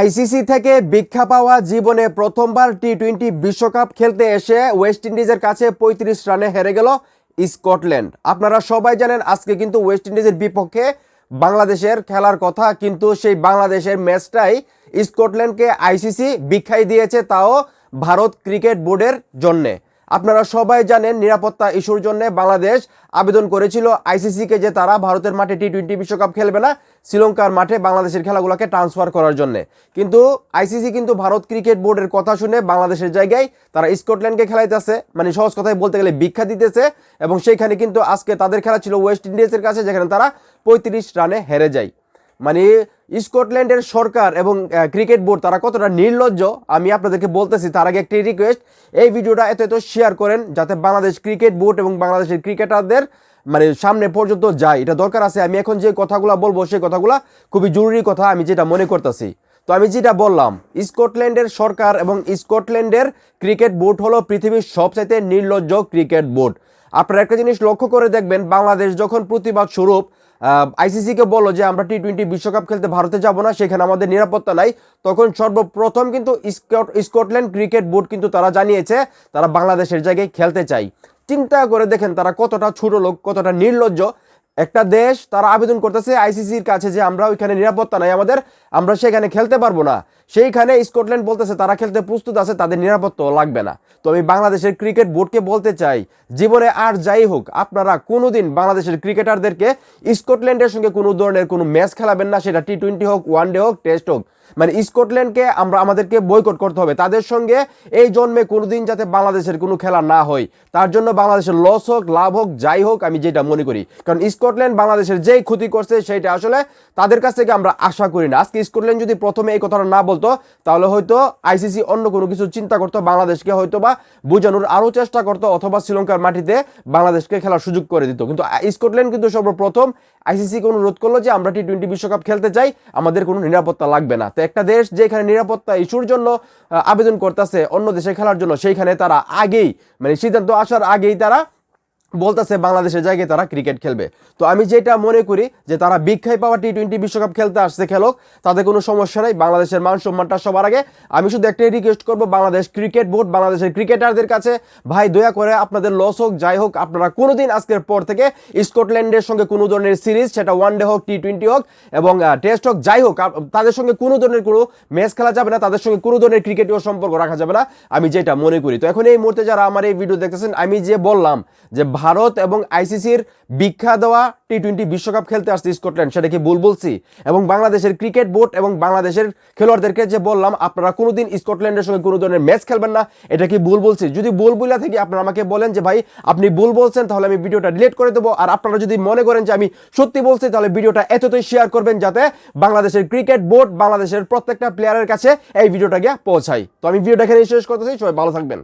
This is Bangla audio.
আইসিসি থেকে ভিক্ষা পাওয়া জীবনে প্রথমবার টি টোয়েন্টি বিশ্বকাপ খেলতে এসে ওয়েস্ট ইন্ডিজের কাছে পঁয়ত্রিশ রানে হেরে গেল স্কটল্যান্ড। আপনারা সবাই জানেন আজকে কিন্তু ওয়েস্ট ইন্ডিজের বিপক্ষে বাংলাদেশের খেলার কথা, কিন্তু সেই বাংলাদেশের ম্যাচটাই স্কটল্যান্ডকে আইসিসি ভিক্ষাই দিয়েছে তাও ভারত ক্রিকেট বোর্ডের জন্যে। আপনারা সবাই জানেন নিরাপত্তা ইস্যুর জন্য বাংলাদেশ আবেদন করেছিল আইসিসিকে যে তারা ভারতের মাঠে টি টোয়েন্টি বিশ্বকাপ খেলবে না, শ্রীলঙ্কার মাঠে বাংলাদেশের খেলাগুলোকে ট্রান্সফার করার জন্য। কিন্তু আইসিসি কিন্তু ভারত ক্রিকেট বোর্ডের কথা শুনে বাংলাদেশের জায়গায় তারা স্কটল্যান্ডকে খেলাইতেছে মানে সহজ কথায় বলতে গেলে ভিক্ষা দিতেছে এবং সেইখানে কিন্তু আজকে তাদের খেলা ছিল ওয়েস্ট ইন্ডিজের কাছে, যেখানে তারা পঁয়ত্রিশ রানে হেরে যায়। মানে স্কটল্যান্ডের সরকার এবং ক্রিকেট বোর্ড তারা কতটা নির্লজ্জ, আমি আপনাদেরকে বলতেছি, তার আগে একটি রিকোয়েস্ট এই ভিডিওটা এত এত শেয়ার করেন যাতে বাংলাদেশ ক্রিকেট বোর্ড এবং বাংলাদেশের ক্রিকেটারদের মানে সামনে পর্যন্ত যায়। এটা দরকার আছে, আমি এখন যে কথাগুলো বলব, সেই কথাগুলো খুবই জরুরি কথা, আমি যেটা মনে করতেছি। তো আমি যেটা বললাম, স্কটল্যান্ডের সরকার এবং স্কটল্যান্ডের ক্রিকেট বোর্ড হলো পৃথিবীর সবচাইতে নির্লজ্জ ক্রিকেট বোর্ড। আপনারা একটা জিনিস লক্ষ্য করে দেখবেন, বাংলাদেশ যখন প্রতিবাদ স্বরূপ আইসিসিকে বলো যে আমরা টি টোয়েন্টি বিশ্বকাপ খেলতে ভারতে যাব না, সেখানে আমাদের নিরাপত্তা নাই। তখন সর্বপ্রথম কিন্তু স্কট স্কটল্যান্ড ক্রিকেট বোর্ড কিন্তু তারা জানিয়েছে, তারা বাংলাদেশের জায়গায় খেলতে চাই। চিন্তা করে দেখেন তারা কতটা ছোট লোক, কতটা নির্লজ্জ। একটা দেশ তারা আবেদন করতেছে আইসিসির কাছে যে আমরা ওইখানে নিরাপত্তা নাই, আমাদের আমরা সেখানে খেলতে পারব না। সেইখানে স্কটল্যান্ড বলতেছে তারা খেলতে প্রস্তুত আছে, তাদের নিরাপত্তাও লাগবে না। তো আমি বাংলাদেশের ক্রিকেট বোর্ডকে বলতে চাই, জীবনে আর যাই হোক, আপনারা কোনোদিন বাংলাদেশের ক্রিকেটারদেরকে স্কটল্যান্ডের সঙ্গে কোনো ধরনের কোনো ম্যাচ খেলাবেন না, সেটা টি টোয়েন্টি হোক ওয়ান ডে হোক টেস্ট হোক। মানে স্কটল্যান্ডকে আমরা, আমাদেরকে বয়কট করতে হবে। তাদের সঙ্গে এই জন্মে কোনোদিন যাতে বাংলাদেশের কোনো খেলা না হয়, তার জন্য বাংলাদেশের লস হোক, লাভ হোক, যাই হোক, আমি যেটা মনে করি। কারণ স্কটল্যান্ড বাংলাদেশের যেই ক্ষতি করছে সেটা আসলে তাদের কাছ থেকে আমরা আশা করি না। আজকে স্কটল্যান্ড যদি প্রথমে এই কথাটা না বলতো, তাহলে হয়তো আইসিসি অন্য কোনো কিছু চিন্তা করতো, বাংলাদেশকে হয়তো বা বোঝানোর আরও চেষ্টা করতো, অথবা শ্রীলঙ্কার মাটিতে বাংলাদেশকে খেলার সুযোগ করে দিত। কিন্তু স্কটল্যান্ড কিন্তু সর্বপ্রথম আইসিসিকে অনুরোধ করল যে, আমরা টি টোয়েন্টি বিশ্বকাপ খেলতে চাই, আমাদের কোনো নিরাপত্তা লাগবে না। তো একটা দেশ যেখানে নিরাপত্তা ইস্যুর জন্য আবেদন করতেছে, অন্য দেশে খেলার জন্য, সেইখানে তারা আগেই মানে সিদ্ধান্ত আসার আগেই তারা বলতেছে বাংলাদেশের জায়গায় তারা ক্রিকেট খেলবে। তো আমি যেটা মনে করি যে তারা ভিক্ষায় পাওয়া টি টোয়েন্টি বিশ্বকাপ খেলতে আসছে খেলুক তাদের কোনো সমস্যা নেই, বাংলাদেশের মান সম্মানটা সবার আগে। আমি শুধু একটাই রিকোয়েস্ট করব, বাংলাদেশ ক্রিকেট বোর্ড বাংলাদেশের ক্রিকেটারদের কাছে, ভাই, দয়া করে আপনাদের লস হোক, যাই হোক, আপনারা কোনোদিন আজকের পর থেকে স্কটল্যান্ডের সঙ্গে কোনো ধরনের সিরিজ, সেটা ওয়ান ডে হোক টি টোয়েন্টি হোক, এবং টেস্ট হোক, যাই হোক তাদের সঙ্গে কোনো ধরনের কোনো ম্যাচ খেলা যাবে না, তাদের সঙ্গে কোনো ধরনের ক্রিকেটীয় সম্পর্ক রাখা যাবে না, আমি যেটা মনে করি। তো এখন এই মুহূর্তে যারা আমার এই ভিডিও দেখতেছেন, আমি যে বললাম যে ভারত এবং আইসিসির ভিক্ষা দেওয়া টি টোয়েন্টি বিশ্বকাপ খেলতে আসছে স্কটল্যান্ড, সেটা কি ভুল বলছি? এবং বাংলাদেশের ক্রিকেট বোর্ড এবং বাংলাদেশের খেলোয়াড়দেরকে যে বললাম, আপনারা কোনোদিন স্কটল্যান্ডের সঙ্গে কোনো ধরনের ম্যাচ খেলবেন না, এটা কি ভুল বলছি? যদি ভুল বলে থাকি আপনারা আমাকে বলেন যে, ভাই, আপনি ভুল বলছেন, তাহলে আমি ভিডিওটা ডিলিট করে দেবো। আর আপনারা যদি মনে করেন যে, আমি সত্যি বলছি, তাহলে ভিডিওটা এতটাই শেয়ার করবেন যাতে বাংলাদেশের ক্রিকেট বোর্ড, বাংলাদেশের প্রত্যেকটা প্লেয়ারের কাছে এই ভিডিওটা গিয়ে পৌঁছায়। তো আমি ভিডিওটা এখানে শেষ করতেছি, সবাই ভালো থাকবেন।